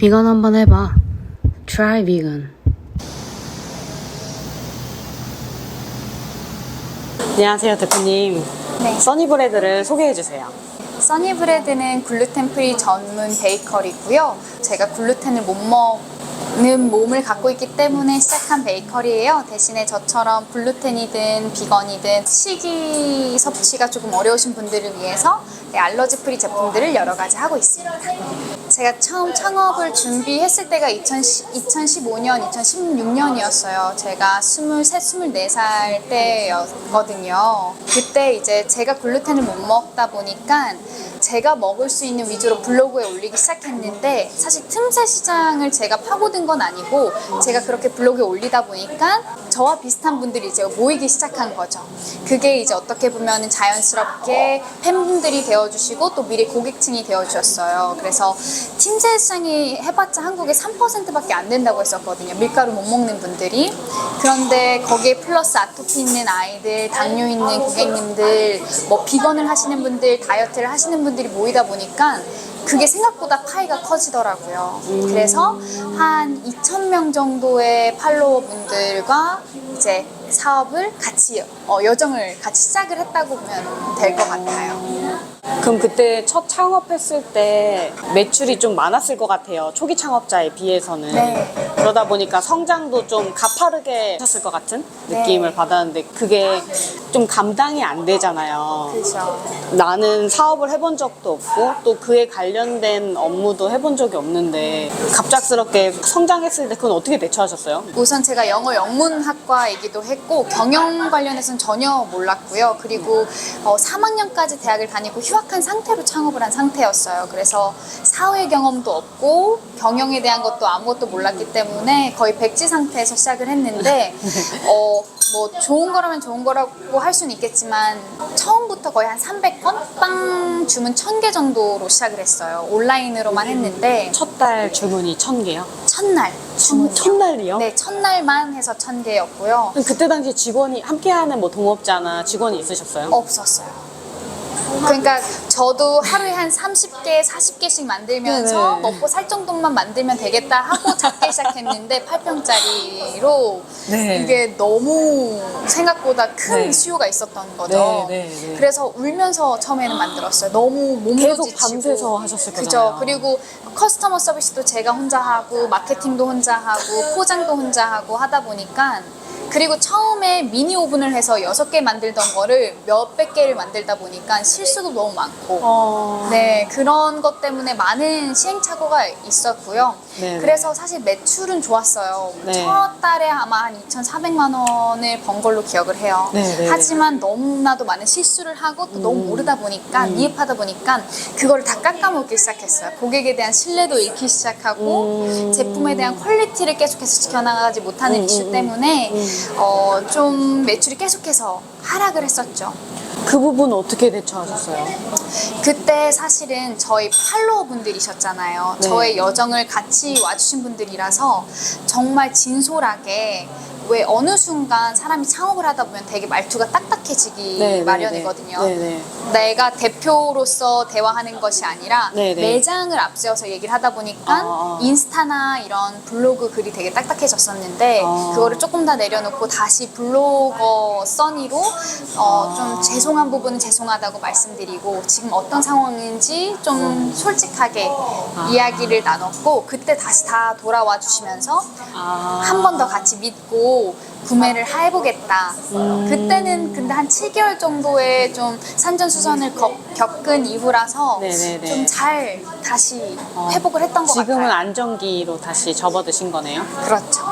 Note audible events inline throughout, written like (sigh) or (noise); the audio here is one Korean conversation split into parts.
비건 한번 해봐. Try vegan. 안녕하세요, 대표님. 네. 써니브레드를 소개해주세요. 써니브레드는 글루텐 프리 전문 베이커리고요. 제가 글루텐을 못 먹 는 몸을 갖고 있기 때문에 시작한 베이커리예요. 대신에 저처럼 글루텐이든 비건이든 식이 섭취가 조금 어려우신 분들을 위해서 네, 알러지 프리 제품들을 여러 가지 하고 있습니다. 제가 처음 창업을 준비했을 때가 2015년, 2016년이었어요. 제가 23, 24살 때였거든요. 그때 이제 제가 글루텐을 못 먹다 보니까 제가 먹을 수 있는 위주로 블로그에 올리기 시작했는데 사실 틈새 시장을 제가 파고든 건 아니고 제가 그렇게 블로그에 올리다 보니까 저와 비슷한 분들이 이제 모이기 시작한 거죠. 그게 이제 어떻게 보면 자연스럽게 팬분들이 되어주시고 또 미래 고객층이 되어주셨어요. 그래서 틈새 시장이 해봤자 한국에 3%밖에 안 된다고 했었거든요. 밀가루 못 먹는 분들이. 그런데 거기에 플러스 아토피 있는 아이들, 당뇨 있는 고객님들, 뭐 비건을 하시는 분들, 다이어트를 하시는 분들이 모이다 보니까 그게 생각보다 파이가 커지더라고요. 그래서 한 2,000명 정도의 팔로워 분들과 이제 사업을 같이, 어, 여정을 같이 시작을 했다고 보면 될 것 같아요. 그럼 그때 첫 창업했을 때 매출이 좀 많았을 것 같아요. 초기 창업자에 비해서는. 네. 그러다 보니까 성장도 좀 가파르게 하셨을 것 같은 네. 느낌을 받았는데 그게 좀 감당이 안 되잖아요. 그죠. 나는 사업을 해본 적도 없고 또 그에 관련된 업무도 해본 적이 없는데 갑작스럽게 성장했을 때 그건 어떻게 대처하셨어요? 우선 제가 영어 영문학과이기도 했고 경영 관련해서는 전혀 몰랐고요. 그리고 어, 3학년까지 대학을 다니고 휴학한 상태로 창업을 한 상태였어요. 그래서 사회 경험도 없고 경영에 대한 것도 아무것도 몰랐기 때문에 거의 백지 상태에서 시작을 했는데 (laughs) 어, 뭐 좋은 거라면 좋은 거라고 할 수는 있겠지만 처음부터 거의 한 300건 빵 주문 1000개 정도로 시작을 했어요. 온라인으로만 했는데 첫 달 주문이 천 개요? 첫날 주문이요. 첫날이요? 네, 첫날만 해서 천 개였고요. 그럼 그때 당시 직원이 함께하는 뭐 동업자나 직원이 있으셨어요? 없었어요. 그러니까 저도 하루에 한 30개, 40개씩 만들면서 네네. 먹고 살 정도만 만들면 되겠다 하고 작게 시작했는데 8평짜리로 네. 이게 너무 생각보다 큰 네. 수요가 있었던 거죠. 네, 네, 네. 그래서 울면서 처음에는 만들었어요. 너무 몸도 계속 지치고. 밤새서 하셨을 그죠. 거잖아요. 그리고 커스터머 서비스도 제가 혼자 하고 마케팅도 혼자 하고 포장도 혼자 하고 하다 보니까 그리고 처음에 미니 오븐을 해서 여섯 개 만들던 거를 몇백 개를 만들다 보니까 실수도 너무 많고 어... 네 그런 것 때문에 많은 시행착오가 있었고요. 네네. 그래서 사실 매출은 좋았어요. 네. 첫 달에 아마 한 2,400만 원을 번 걸로 기억을 해요. 네 네. 하지만 너무나도 많은 실수를 하고 또 너무 모르다 보니까 미흡하다 보니까 그거를 다 깎아먹기 시작했어요. 고객에 대한 신뢰도 잃기 시작하고 음. 제품에 대한 퀄리티를 계속해서 지켜나가지 못하는 이슈 때문에 어, 좀 매출이 계속해서 하락을 했었죠. 그 부분 어떻게 대처하셨어요? 그때 사실은 저희 팔로워 분들이셨잖아요. 네. 저의 여정을 같이 와주신 분들이라서 정말 진솔하게 왜 어느 순간 사람이 창업을 하다 보면 되게 말투가 딱딱해지기 네, 마련이거든요. 네, 네. 내가 대표로서 대화하는 것이 아니라 네, 네. 매장을 앞세워서 얘기를 하다 보니까 아. 인스타나 이런 블로그 글이 되게 딱딱해졌었는데 아. 그거를 조금 더 내려놓고 다시 블로거 써니로 어, 좀 죄송한 부분은 죄송하다고 말씀드리고 지금 어떤 상황인지 좀 솔직하게 이야기를 나눴고 그때 다시 다 돌아와 주시면서 아... 한번 더 같이 믿고 구매를 해보겠다. 음. 그때는 근데 한 7개월 정도의 좀 산전수전을 겪- 겪은 이후라서 네네네. 좀 잘 다시 어. 회복을 했던 것 지금은 같아요. 안정기로 다시 접어드신 거네요? 그렇죠.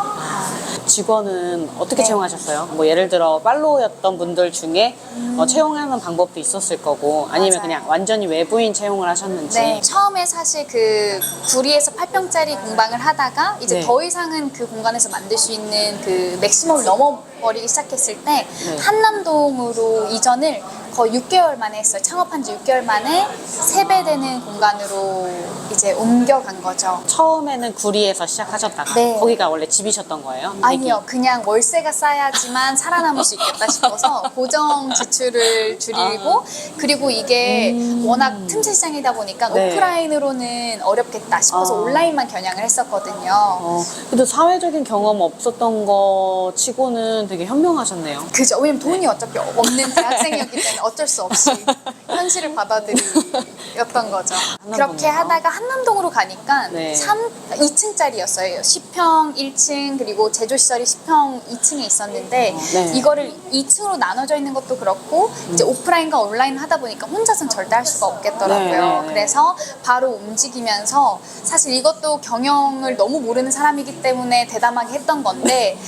직원은 어떻게 네. 채용하셨어요? 뭐 예를 들어 팔로우였던 분들 중에 어, 채용하는 방법도 있었을 거고 아니면 음. 맞아요. 그냥 완전히 외부인 채용을 하셨는지 네, 처음에 사실 그 구리에서 8평짜리 공방을 하다가 이제 네. 더 이상은 그 공간에서 만들 수 있는 그 맥시멈을 넘어버리기 시작했을 때 네. 한남동으로 이전을 거의 6개월 만에 했어요. 창업한 지 6개월 만에 3배 되는 공간으로 이제 옮겨간 거죠. 처음에는 구리에서 시작하셨다가 네. 거기가 원래 집이셨던 거예요? 아니요, 그냥 월세가 싸야지만 살아남을 수 있겠다 싶어서 (laughs) 고정 지출을 줄이고 그리고 이게 워낙 틈새 시장이다 보니까 네. 오프라인으로는 어렵겠다 싶어서 아. 온라인만 겨냥을 했었거든요. 어, 그래도 사회적인 경험 없었던 거 치고는 되게 현명하셨네요. 그죠. 왜냐면 돈이 어차피 없는 대학생이었기 때문에 (laughs) 어쩔 수 없이 (laughs) 현실을 받아들이였던 거죠. 그렇게? 하다가 한남동으로 가니까 네. 3, 2층짜리였어요. 10평 1층 그리고 제조시설이 10평 2층에 있었는데 네. 이거를 2층으로 나눠져 있는 것도 그렇고 이제 오프라인과 온라인 하다 보니까 혼자서는 절대 할 수가 없겠더라고요. 네, 네, 네. 그래서 바로 움직이면서 사실 이것도 경영을 너무 모르는 사람이기 때문에 대담하게 했던 건데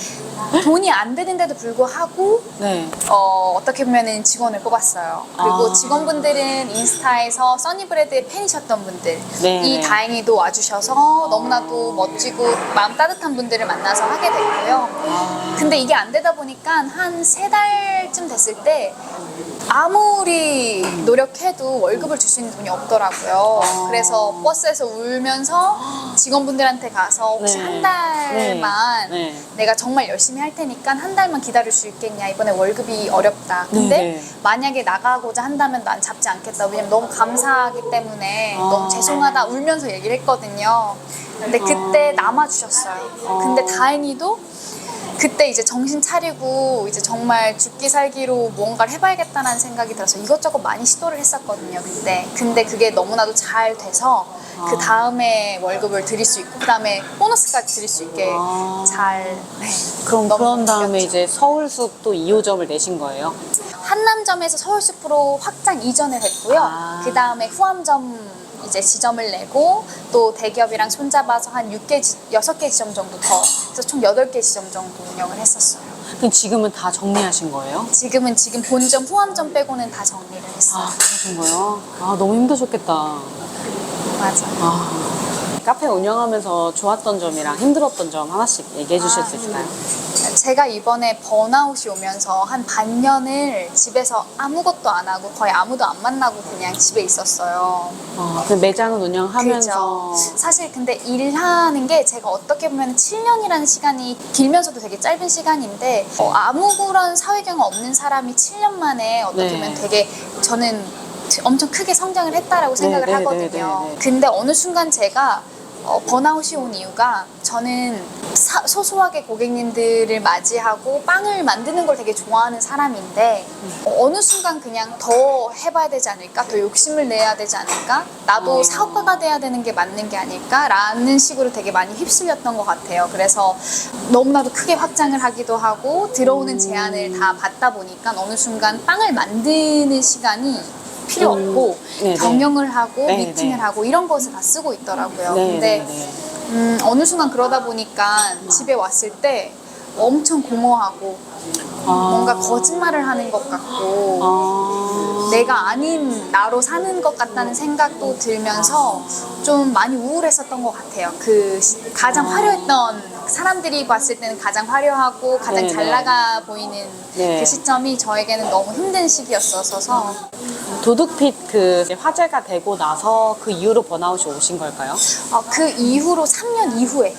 돈이 안 되는데도 불구하고 네. 어, 어떻게 보면은 직원을 뽑았어요. 그리고 아. 직원분들은 인스타에서 써니브레드의 팬이셨던 분들. 네, 이 네. 다행히도 와주셔서 너무나도 멋지고 마음 따뜻한 분들을 만나서 하게 됐고요. 아. 근데 이게 안 되다 보니까 한 세 달쯤 됐을 때 아무리 노력해도 월급을 줄 수 있는 돈이 없더라고요. 아. 그래서 버스에서 울면서 직원분들한테 가서 혹시 네. 한 달만 네. 네. 내가 정말 열심히 할 테니까 한 달만 기다릴 수 있겠냐 이번에 월급이 어렵다 근데 네, 네. 만약에 나가고자 한다면 난 잡지 않겠다 왜냐면 너무 감사하기 때문에 아. 너무 죄송하다 울면서 얘기를 했거든요 근데 그때 남아주셨어요 근데 다행히도 그때 이제 정신 차리고 이제 정말 죽기 살기로 무언가를 해봐야겠다는 생각이 들어서 이것저것 많이 시도를 했었거든요 그때 근데 그게 너무나도 잘 돼서 그 다음에 월급을 드릴 수 있고 그 다음에 보너스까지 드릴 수 있게 아. 잘 네. 그럼 그런 다음에. 이제 서울숲 또 2호점을 내신 거예요? 한남점에서 서울숲으로 확장 이전을 했고요. 아. 그 다음에 후암점 이제 지점을 내고 또 대기업이랑 손잡아서 한 6개, 지, 6개 지점 정도 더 그래서 총 8개 지점 정도 운영을 했었어요. 그럼 지금은 다 정리하신 거예요? 지금은 지금 본점 후암점 빼고는 다 정리를 했어요. 아, 그러신 거예요? 아, 너무 힘드셨겠다. 맞아요. 아, 카페 운영하면서 좋았던 점이랑 힘들었던 점 하나씩 얘기해 주실 아, 수 있을까요? 제가 이번에 번아웃이 오면서 한 반년을 집에서 아무것도 안 하고 거의 아무도 안 만나고 그냥 집에 있었어요. 어, 그 매장을 운영하면서 그죠. 사실 근데 일하는 게 제가 어떻게 보면 7년이라는 시간이 길면서도 되게 짧은 시간인데 어, 아무런 사회 경험 없는 사람이 7년 만에 어떻게 네. 보면 되게 저는 엄청 크게 성장을 했다라고 생각을 네, 네, 하거든요. 네, 네, 네. 근데 어느 순간 제가 어, 번아웃이 온 이유가 저는 사- 소소하게 고객님들을 맞이하고 빵을 만드는 걸 되게 좋아하는 사람인데 어, 어느 순간 그냥 더 해봐야 되지 않을까? 더 욕심을 내야 되지 않을까? 나도 어. 사업가가 돼야 되는 게 맞는 게 아닐까? 라는 식으로 되게 많이 휩쓸렸던 것 같아요. 그래서 너무나도 크게 확장을 하기도 하고 들어오는 제안을 다 받다 보니까 어느 순간 빵을 만드는 시간이 필요 음. 없고 네 네. 경영을 하고 네, 미팅을 네. 하고 이런 것을 다 쓰고 있더라고요. 네, 근데 네, 네. 음, 어느 순간 그러다 보니까 집에 왔을 때 엄청 공허하고 아. 뭔가 거짓말을 하는 것 같고 아. 내가 아닌 나로 사는 것 같다는 생각도 들면서 좀 많이 우울했었던 것 같아요. 그 시- 가장 화려했던 사람들이 봤을 때는 가장 화려하고 가장 네네. 잘 나가 보이는 네. 그 시점이 저에게는 너무 힘든 시기였어서 도둑핏 그 화제가 되고 나서 그 이후로 번아웃이 오신 걸까요? 어, 그 이후로 3년 이후에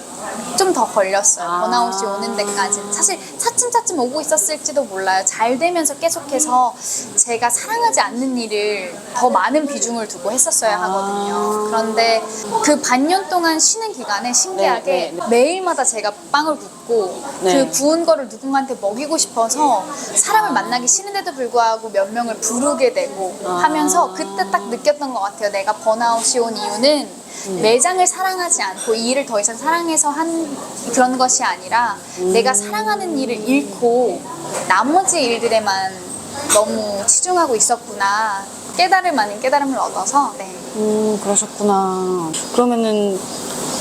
좀 더 걸렸어요. 아. 번아웃이 오는 데까지. 사실 차츰차츰 오고 있었을지도 몰라요. 잘 되면서 계속해서 제가 사랑하지 않는 일을 더 많은 비중을 두고 했었어야 하거든요. 아. 그런데 그 반년 동안 쉬는 기간에 신기하게 네, 네, 네. 매일마다 제가 빵을 굽고 네. 그 구운 거를 누군가한테 먹이고 싶어서 사람을 만나기 싫은데도 불구하고 몇 명을 부르게 되고 아. 하면서 그때 딱 느꼈던 것 같아요. 내가 번아웃이 온 이유는 매장을 사랑하지 않고 이 일을 더 이상 사랑해서 한 그런 것이 아니라 내가 사랑하는 일을 잃고 나머지 일들에만 너무 치중하고 있었구나 깨달을 많은 깨달음을 얻어서 네. 음, 그러셨구나. 그러면은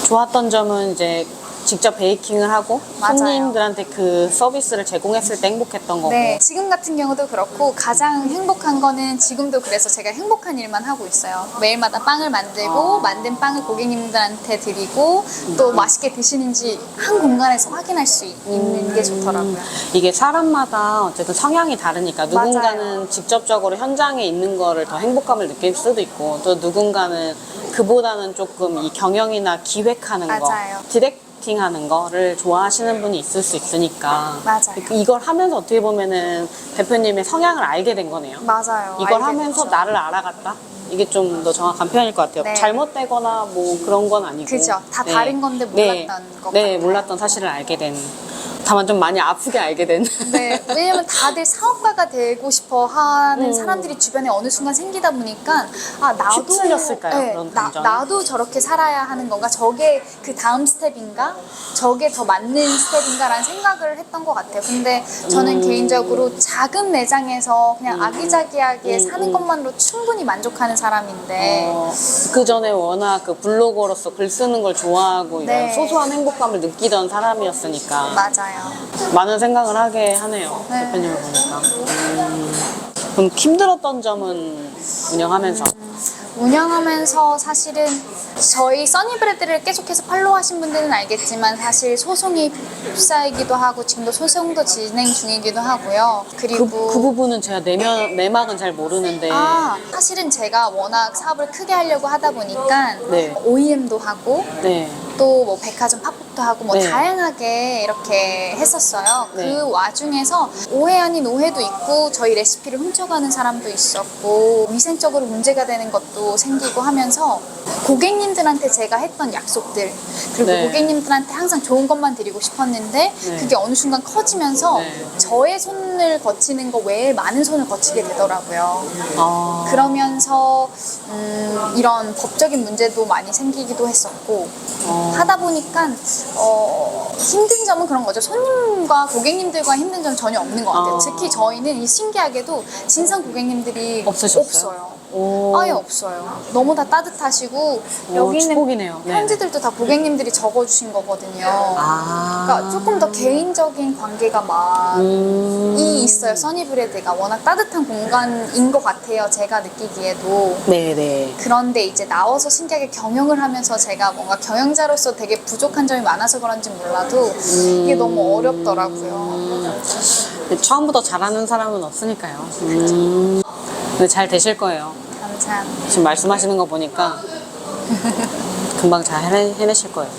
좋았던 점은 이제 직접 베이킹을 하고 맞아요. 손님들한테 그 서비스를 제공했을 때 행복했던 거고. 네, 지금 같은 경우도 그렇고 가장 행복한 거는 지금도 그래서 제가 행복한 일만 하고 있어요. 매일마다 빵을 만들고 아. 만든 빵을 고객님들한테 드리고 또 맛있게 드시는지 한 공간에서 확인할 수 있는 게 좋더라고요. 이게 사람마다 어쨌든 성향이 다르니까 누군가는 직접적으로 현장에 있는 거를 더 행복감을 느낄 수도 있고 또 누군가는 그보다는 조금 이 경영이나 기획하는 맞아요. 거, 디렉 팅 하는 거를 좋아하시는 분이 있을 수 있으니까 맞아요. 이걸 하면서 어떻게 보면은 대표님의 성향을 알게 된 거네요. 맞아요. 이걸 알게 하면서 됐죠. 나를 알아갔다? 이게 좀 더 정확한 표현일 것 같아요. 네. 잘못되거나 뭐 그런 건 아니고. 그죠. 다 다른 건데 네. 몰랐던 것 네, 같아요. 몰랐던 사실을 알게 된. 다만 좀 많이 아프게 알게 된. 네, 왜냐면 다들 사업가가 되고 싶어 하는 음. 사람들이 주변에 어느 순간 생기다 보니까 아 나도 휩쓸렸을까요? 그런 나? 나도 저렇게 살아야 하는 건가? 저게 그 다음 스텝인가? 저게 더 맞는 스텝인가라는 생각을 했던 것 같아요. 근데 저는 음. 개인적으로 작은 매장에서 그냥 아기자기하게 음, 사는 음. 것만으로 충분히 만족하는 사람인데 어, 그 전에 워낙 그 블로거로서 글 쓰는 걸 좋아하고 이런 네. 소소한 행복감을 느끼던 사람이었으니까 맞아요. 많은 생각을 하게 하네요. 네. 대표님을 보니까. 음, 그럼 힘들었던 점은 운영하면서 운영하면서 사실은 저희 써니브레드를 계속해서 팔로우하신 분들은 알겠지만 사실 소송이 휩싸이기도 하고 지금도 소송도 진행 중이기도 하고요. 그, 그리고 그 부분은 제가 내면, 내막은 잘 모르는데 아 사실은 제가 워낙 사업을 크게 하려고 하다 보니까 네. OEM도 하고 네. 또 뭐 백화점 팝업 도 하고 뭐 네. 다양하게 이렇게 했었어요. 네. 그 와중에서 오해 아닌 오해도 있고 저희 레시피를 훔쳐가는 사람도 있었고 위생적으로 문제가 되는 것도 생기고 하면서 고객님들한테 제가 했던 약속들 그리고 네. 고객님들한테 항상 좋은 것만 드리고 싶었는데 네. 그게 어느 순간 커지면서 네. 저의 손을 거치는 거 외에 많은 손을 거치게 되더라고요. 아, 그러면서 음, 이런 법적인 문제도 많이 생기기도 했었고 어. 하다 보니까 어, 힘든 점은 그런 거죠. 손님과 고객님들과 힘든 점 전혀 없는 것 같아요. 아. 특히 저희는 이 신기하게도 진상 고객님들이 없으셨어요? 없어요. 오. 아예 없어요. 너무 다 따뜻하시고 오, 여기 있는 축복이네요. 네. 편지들도 다 고객님들이 적어주신 거거든요. 아. 그러니까 조금 더 개인적인 관계가 많이 음. 있어요. 써니브레드가 워낙 따뜻한 공간인 것 같아요. 제가 느끼기에도. 네네. 그런데 이제 나와서 신기하게 경영을 하면서 제가 뭔가 경영자로서 되게 부족한 점이 많아서 그런지 몰라도 이게 너무 어렵더라고요. 처음부터 잘하는 사람은 없으니까요. 음. 근데 잘 되실 거예요. 감사합니다. 지금 말씀하시는 거 보니까 금방 잘 해내, 해내실 거예요.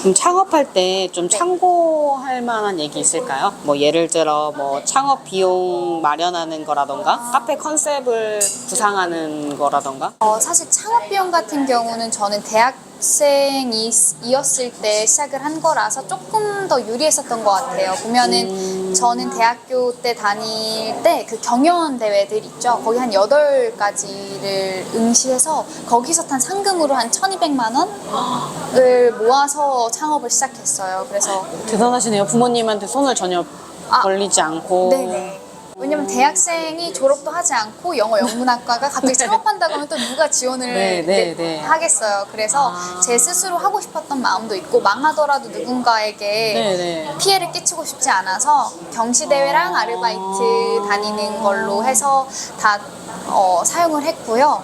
그럼 창업할 때좀 네. 참고할 만한 얘기 있을까요? 뭐 예를 들어 뭐 창업 비용 마련하는 거라던가 카페 컨셉을 구상하는 거라던가 어, 사실 창업 비용 같은 경우는 저는 대학 생이었을 때 시작을 한 거라서 조금 더 유리했었던 것 같아요. 보면은 저는 대학교 때 다닐 때 그 경연 대회들 있죠. 거기 한 8가지를 응시해서 거기서 탄 상금으로 한 1200만 원을 모아서 창업을 시작했어요. 그래서 대단하시네요. 부모님한테 손을 전혀 아. 벌리지 않고 네네. 왜냐면 대학생이 졸업도 하지 않고 영어 영문학과가 갑자기 창업한다고 하면 또 누가 지원을 네, 네, 네, 네. 하겠어요. 그래서 아. 제 스스로 하고 싶었던 마음도 있고 망하더라도 누군가에게 네 네. 피해를 끼치고 싶지 않아서 경시대회랑 아르바이트 다니는 걸로 해서 다 어, 사용을 했고요.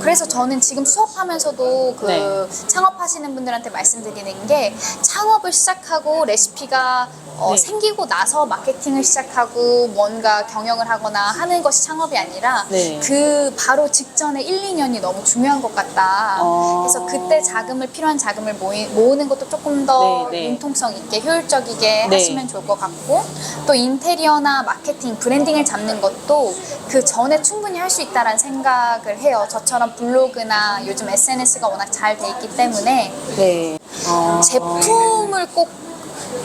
그래서 저는 지금 수업하면서도 그 네. 창업하시는 분들한테 말씀드리는 게 창업을 시작하고 레시피가 어, 네. 생기고 나서 마케팅을 시작하고 뭔가 경영을 하거나 하는 것이 창업이 아니라 네. 그 바로 직전에 1, 2년이 너무 중요한 것 같다. 어. 그래서 그때 자금을 필요한 자금을 모이, 모으는 것도 조금 더 네, 네. 융통성 있게 효율적이게 네. 하시면 좋을 것 같고 또 인테리어나 마케팅, 브랜딩을 잡는 것도 그 전에 충분히 할 수 있다라는 생각을 해요. 저처럼 블로그나 요즘 SNS가 워낙 잘 돼 있기 때문에 네. 어. 제품을 꼭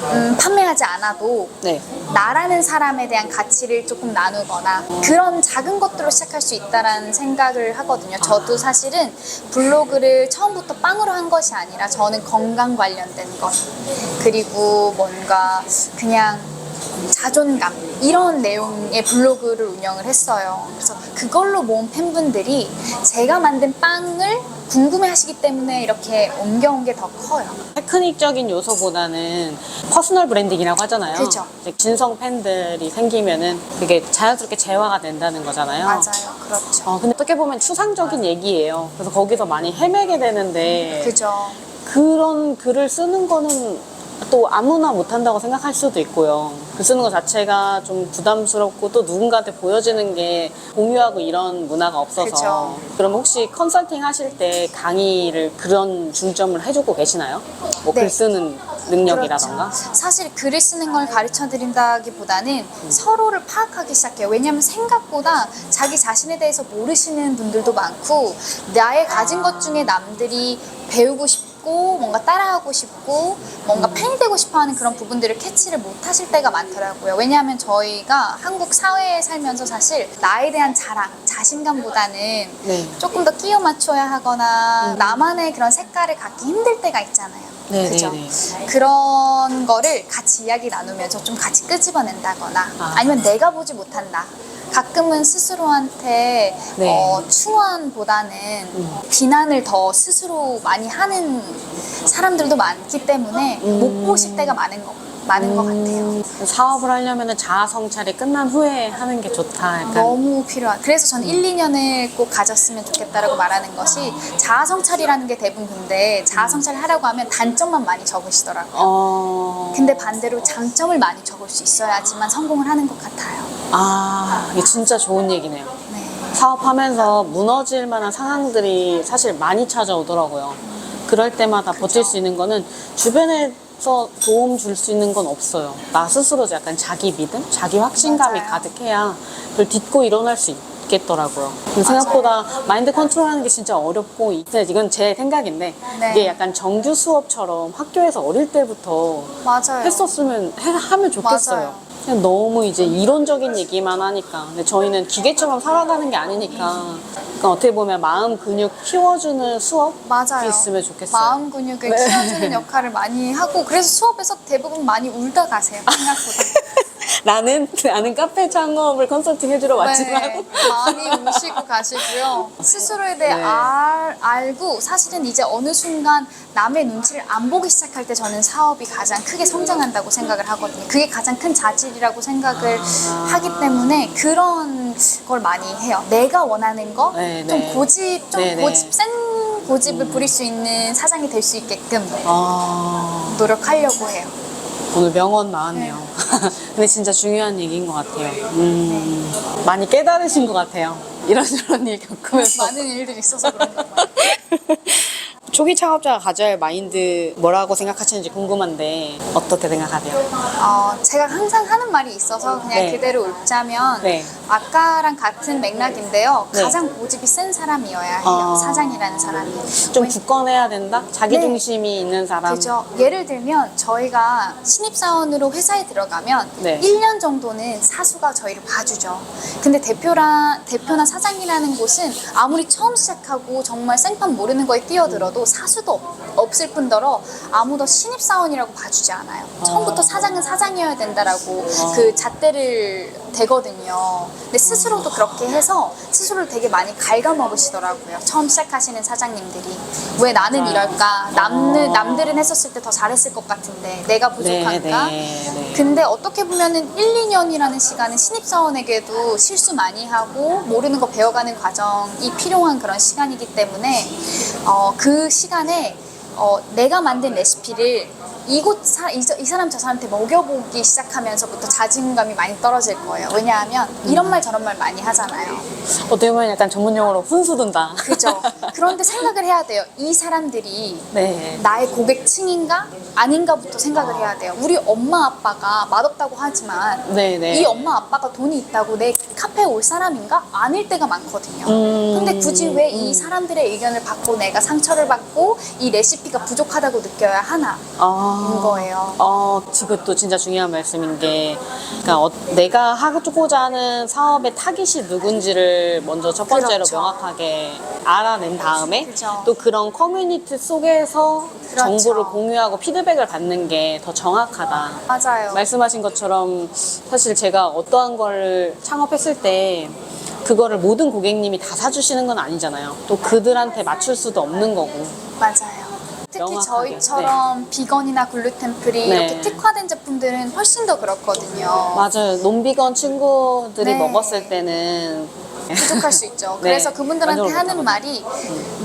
음, 판매하지 않아도 네. 나라는 사람에 대한 가치를 조금 나누거나 그런 작은 것들로 시작할 수 있다라는 생각을 하거든요. 저도 사실은 블로그를 처음부터 빵으로 한 것이 아니라 저는 건강 관련된 것 그리고 뭔가 그냥 자존감 이런 내용의 블로그를 운영을 했어요. 그래서 그걸로 모은 팬분들이 제가 만든 빵을 궁금해하시기 때문에 이렇게 옮겨온 게 더 커요. 테크닉적인 요소보다는 퍼스널 브랜딩이라고 하잖아요. 그죠. 진성 팬들이 생기면은 그게 자연스럽게 재화가 된다는 거잖아요. 맞아요, 그렇죠. 어, 근데 어떻게 보면 추상적인 얘기예요. 그래서 거기서 많이 헤매게 되는데 그죠. 그런 글을 쓰는 거는 또 아무나 못한다고 생각할 수도 있고요. 글 쓰는 것 자체가 좀 부담스럽고 또 누군가한테 보여지는 게 공유하고 이런 문화가 없어서. 그죠. 그럼 혹시 컨설팅 하실 때 강의를 그런 중점을 해주고 계시나요? 뭐글 네. 쓰는 능력이라던가? 그렇죠. 사실 글을 쓰는 걸 가르쳐 드린다기보다는 서로를 파악하기 시작해요. 왜냐하면 생각보다 자기 자신에 대해서 모르시는 분들도 많고 나의 가진 것 중에 남들이 배우고 싶 고 뭔가 따라하고 싶고 뭔가 팬이 되고 싶어하는 그런 부분들을 캐치를 못 하실 때가 많더라고요. 왜냐하면 저희가 한국 사회에 살면서 사실 나에 대한 자랑, 자신감보다는 네. 조금 더 끼워 맞춰야 하거나 나만의 그런 색깔을 갖기 힘들 때가 있잖아요. 네, 그죠? 네, 네. 그런 거를 같이 이야기 나누면서 좀 같이 끄집어낸다거나 아. 아. 니면 내가 보지 못한다. 가끔은 스스로한테 네. 어, 충원보다는 비난을 더 스스로 많이 하는 사람들도 많기 때문에 못 보실 때가 많은 거 많은 것 같아요. 사업을 하려면 자아 성찰이 끝난 후에 하는 게 좋다. 약간. 너무 필요한. 그래서 저는 1, 2년을 꼭 가졌으면 좋겠다라고 말하는 것이 자아 성찰이라는 게 대부분 근데 자아 성찰을 하라고 하면 단점만 많이 적으시더라고요. 어. 근데 반대로 장점을 많이 적을 수 있어야지만 성공을 하는 것 같아요. 아, 이게 진짜 좋은 얘기네요. 네. 사업하면서 무너질 만한 상황들이 사실 많이 찾아오더라고요. 그럴 때마다 버틸 수 있는 거는 주변에 서 도움 줄 수 있는 건 없어요. 나 스스로 약간 자기 믿음, 자기 확신감이 맞아요. 가득해야 그걸 딛고 일어날 수 있겠더라고요. 근데 생각보다 마인드 컨트롤하는 게 진짜 어렵고 이제 이건 제 생각인데 네. 이게 약간 정규 수업처럼 학교에서 어릴 때부터 맞아요. 했었으면 해- 하면 좋겠어요. 맞아요. 그냥 너무 이제 이론적인 얘기만 하니까. 근데 저희는 기계처럼 살아가는 게 아니니까. 그러니까 어떻게 보면 마음 근육 키워주는 수업? 맞아요. 있으면 좋겠어요. 마음 근육을 네. 키워주는 역할을 많이 하고 그래서 수업에서 대부분 많이 울다 가세요. (laughs) 생각보다. 나는 나는 카페 창업을 컨설팅 해주러 왔지만 네, 많이 우시고 가시고요. 스스로에 대해 네. 알, 알고 사실은 이제 어느 순간 남의 눈치를 안 보기 시작할 때 저는 사업이 가장 크게 성장한다고 생각을 하거든요. 그게 가장 큰 자질이라고 생각을 아. 하기 때문에 그런 걸 많이 해요. 내가 원하는 거, 네, 좀 네. 고집, 좀 네, 네. 고집, 센 고집을 부릴 수 있는 사장이 될 수 있게끔 아, 노력하려고 해요. 오늘 명언 나왔네요. (laughs) 근데 진짜 중요한 얘기인 것 같아요. 음, 많이 깨달으신 것 같아요. 이런저런 (laughs) 일 겪으면서. 많은 일들이 있어서 그런 거 같아요. (laughs) 초기 창업자가 가져야 할 마인드 뭐라고 생각하시는지 궁금한데 어떻게 생각하세요? 어, 제가 항상 하는 말이 있어서 그냥 네. 그대로 읊자면 네. 아까랑 같은 맥락인데요. 네. 가장 고집이 센 사람이어야 해요. 아. 사장이라는 사람이. 좀 굳건해야 된다? 자기 네. 중심이 있는 사람. 그죠. 예를 들면 저희가 신입사원으로 회사에 들어가면 네. 1년 정도는 사수가 저희를 봐주죠. 근데 대표라, 대표나 사장이라는 곳은 아무리 처음 시작하고 정말 생판 모르는 거에 뛰어들어도 사수도 없, 없을 뿐더러 아무도 신입사원이라고 봐주지 않아요. 처음부터 사장은 사장이어야 된다라고 아. 그 잣대를 대거든요. 근데 스스로도 그렇게 해서 스스로를 되게 많이 갉아먹으시더라고요. 처음 시작하시는 사장님들이. 왜 나는. 이럴까? 남들, 어. 남들은 했었을 때 더 잘했을 것 같은데 내가 부족한가? 네, 네. 근데 어떻게 보면은 1, 2년이라는 시간은 신입사원에게도 실수 많이 하고 모르는 거 배워가는 과정이 필요한 그런 시간이기 때문에 어, 그 시간에 어, 내가 만든 레시피를 이곳 사, 이, 저- 이 사람 저 사람한테 먹여보기 시작하면서부터 자신감이 많이 떨어질 거예요. 왜냐하면 이런 말 저런 말 많이 하잖아요. 어떻게 보면 약간 전문용어로 훈수둔다. 그죠? (laughs) 그런데 생각을 해야 돼요. 이 사람들이 네. 나의 고객층인가 아닌가부터 생각을 해야 돼요. 우리 엄마 아빠가 맛없다고 하지만 네, 네. 이 엄마 아빠가 돈이 있다고 내 카페에 올 사람인가? 아닐 때가 많거든요. 음. 근데 굳이 왜 이 사람들의 의견을 받고 내가 상처를 받고 이 레시피가 부족하다고 느껴야 하나? 아. 인 거예요. 어, 지금 또 진짜 중요한 말씀인 게, 그러니까 어, 내가 하고자 하는 사업의 타깃이 누군지를 먼저 첫 번째로 그렇죠. 명확하게 알아낸 다음에 그죠. 또 그런 커뮤니티 속에서 그렇죠. 정보를 공유하고 피드백을 받는 게 더 정확하다. 맞아요. 말씀하신 것처럼 사실 제가 어떠한 걸 창업했을 때 그거를 모든 고객님이 다 사주시는 건 아니잖아요. 또 그들한테 맞출 수도 없는 거고. 맞아요. 특히 명확하게, 저희처럼 비건이나 글루텐 프리 네. 이렇게 특화된 제품들은 훨씬 더 그렇거든요. 맞아요. 논비건 친구들이 네. 먹었을 때는 부족할 수 있죠. (laughs) 네, 그래서 그분들한테 만족을 하는. 말이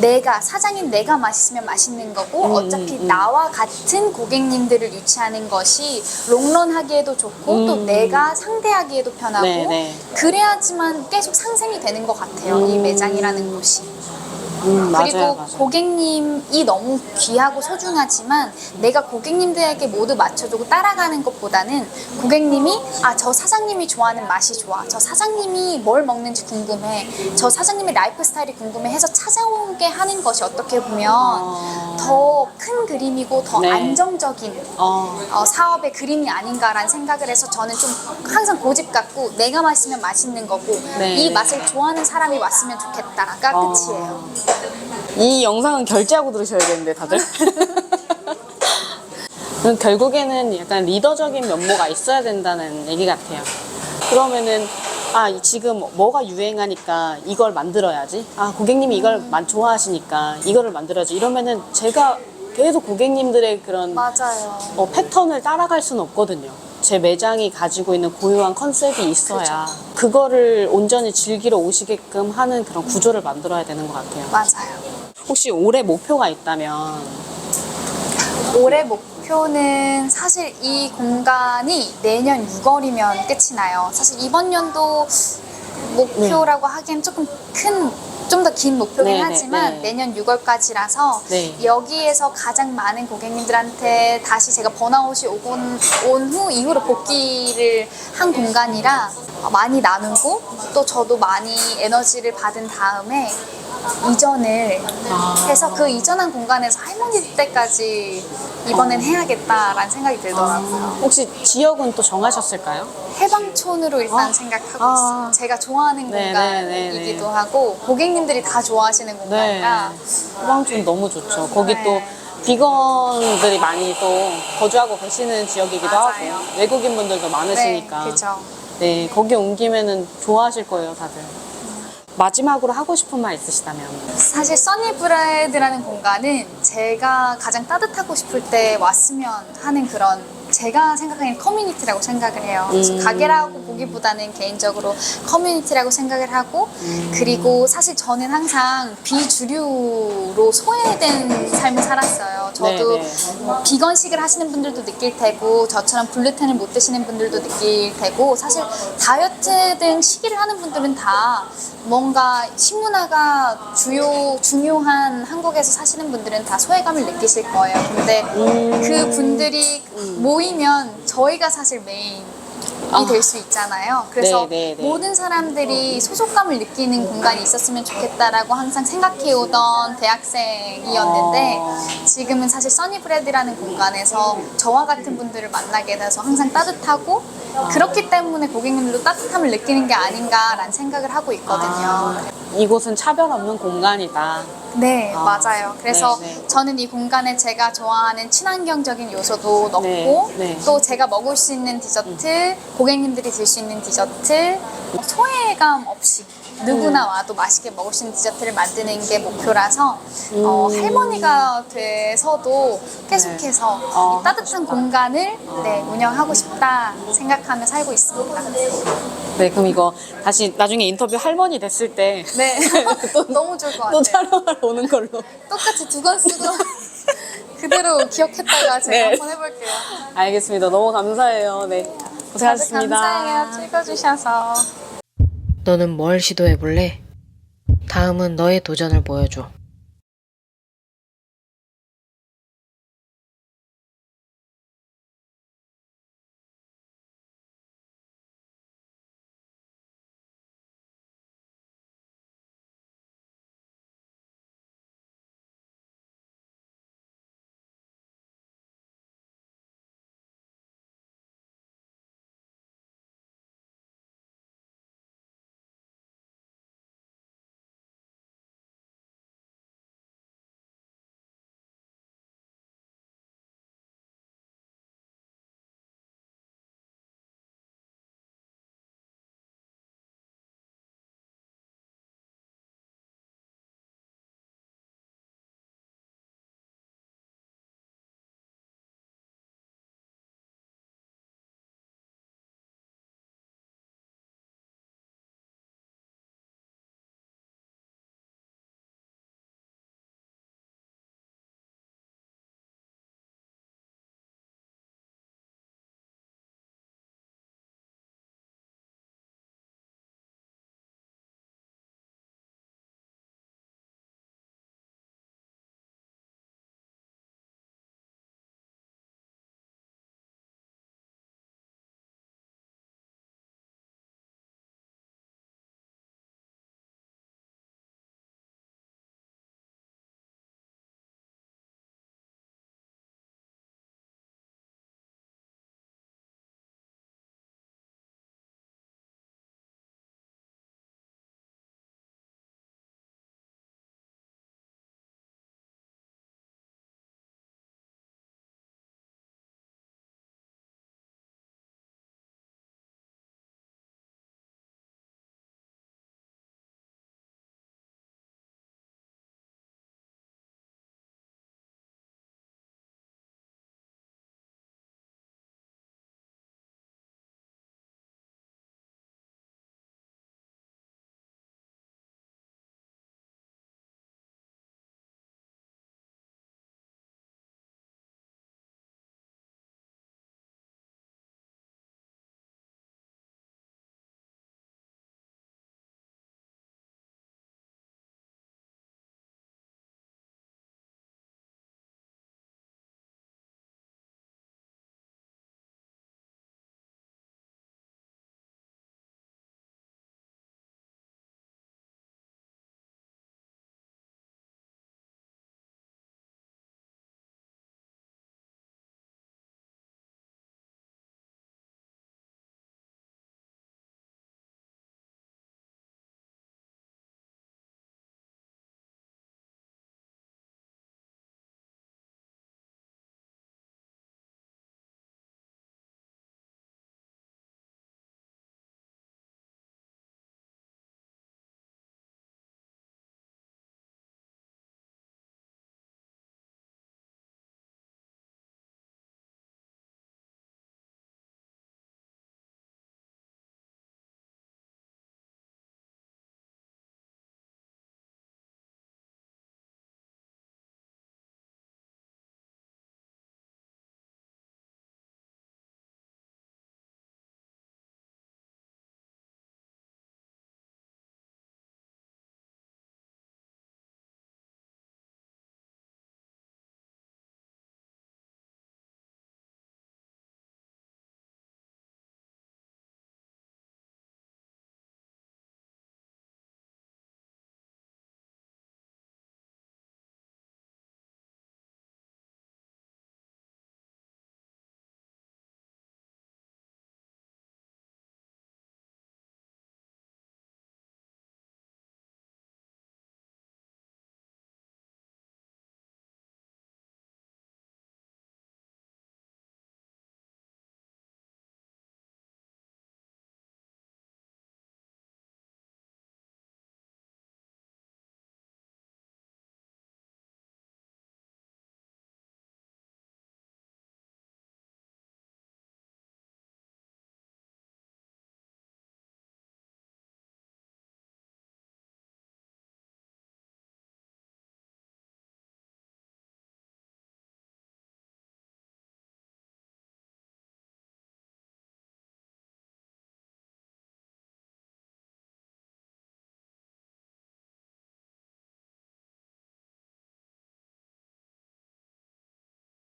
내가 사장인 내가 맛있으면 맛있는 거고 음, 어차피 음, 음. 나와 같은 고객님들을 유치하는 것이 롱런하기에도 좋고 또 음. 내가 상대하기에도 편하고 네, 네. 그래야지만 계속 상생이 되는 것 같아요. 이 음. 매장이라는 곳이. 음, 그리고 맞아요, 맞아요. 고객님이 너무 귀하고 소중하지만 내가 고객님들에게 모두 맞춰주고 따라가는 것보다는 고객님이 아 저 사장님이 좋아하는 맛이 좋아 저 사장님이 뭘 먹는지 궁금해 저 사장님의 라이프 스타일이 궁금해 해서 찾아오게 하는 것이 어떻게 보면 어. 더큰 그림이고 더 네. 안정적인 어, 어, 사업의 그림이 아닌가라는 생각을 해서 저는 좀 항상 고집 갖고 내가 마시면 맛있는 거고 네. 이 맛을 좋아하는 사람이 왔으면 좋겠다가 어. 끝이에요. 이 영상은 결제하고 들으셔야겠는데 다들. (laughs) 그럼 결국에는 약간 리더적인 면모가 있어야 된다는 얘기 같아요. 그러면은 아 이- 지금 뭐가 유행하니까 이걸 만들어야지. 아 고객님이 이걸 만 좋아하시니까 이거를 만들어야지. 이러면은 제가 계속 고객님들의 그런 맞아요. 어, 패턴을 따라갈 수는 없거든요. 제 매장이 가지고 있는 고유한 컨셉이 있어야 그거를 온전히 즐기러 오시게끔 하는 그런 구조를 만들어야 되는 것 같아요. 맞아요. 혹시 올해 목표가 있다면 올해 목표는 사실 이 공간이 내년 6월이면 끝이 나요. 사실 이번 연도 목표라고 하기엔 조금 큰, 좀 더 긴 목표긴 네, 네, 하지만 네. 내년 6월까지라서 네. 여기에서 가장 많은 고객님들한테 다시 제가 번아웃이 오곤 온후 이후로 복귀를 한 공간이라 많이 나누고 또 저도 많이 에너지를 받은 다음에 이전을 아. 해서 그 이전한 공간에서 할머니 때까지 이번엔 해야겠다라는 생각이 들더라고요. 혹시 지역은 또 정하셨을까요? 해방촌으로 일단 아. 생각하고 아. 있어요. 제가 좋아하는 네, 공간이기도 네, 네, 네. 하고 고객님 들이 다 좋아하시는 네. 공간이라 후방촌 너무 좋죠. 거기 네. 또 비건들이 많이 또 거주하고 계시는 지역이기도 맞아요. 하고 외국인 분들도 많으시니까 네, 그죠. 네, 거기 옮기면은 좋아하실 거예요, 다들. 마지막으로 하고 싶은 말 있으시다면? 사실 써니브레드라는 공간은 제가 가장 따뜻하고 싶을 때 왔으면 하는 그런 제가 생각하는 커뮤니티라고 생각을 해요. 그래서 음. 가게라고 보기보다는 개인적으로 커뮤니티라고 생각을 하고 음. 그리고 사실 저는 항상 비주류로 소외된 삶을 살았어요. 저도 네, 뭐 비건식을 하시는 분들도 느낄 테고 저처럼 글루텐을 못 드시는 분들도 느낄 테고 사실 다이어트 등 시기를 하는 분들은 다 뭔가 식문화가 주요 중요한 한국에서 사시는 분들은 다 소외감을 느끼실 거예요. 근데 음. 그 분들이 모이면 저희가 사실 메인이 아. 될수 있잖아요. 그래서 네, 네, 네. 모든 사람들이 소속감을 느끼는 공간이 있었으면 좋겠다라고 항상 생각해오던 대학생이었는데 어. 지금은 사실 써니브레드라는 공간에서 저와 같은 분들을 만나게 돼서 항상 따뜻하고 그렇기 때문에 고객님들도 따뜻함을 느끼는 게 아닌가라는 생각을 하고 있거든요. 아, 이곳은 차별 없는 공간이다. 네, 아, 맞아요. 그래서 네, 네. 저는 이 공간에 제가 좋아하는 친환경적인 요소도 넣고 네, 네. 또 제가 먹을 수 있는 디저트, 고객님들이 들 수 있는 디저트, 소외감 없이 음. 누구나 와도 맛있게 먹을 수 있는 디저트를 만드는 게 목표라서 어, 음. 할머니가 돼서도 계속해서 네. 어, 이 따뜻한 공간을 네, 운영하고 싶다 생각하며 살고 있습니다. 네, 그럼 이거 다시 나중에 인터뷰 할머니 됐을 때 네, (laughs) 또- 너무 좋을 것 또 같아요. 촬영하러 오는 걸로. 똑같이 두 권 쓰고 (laughs) 그대로 기억했다가 제가 네. 한번 해볼게요. 알겠습니다. 너무 감사해요. 네. 다들 고생하셨습니다. 감사해요. 찍어주셔서. 너는 뭘 시도해볼래? 다음은 너의 도전을 보여줘.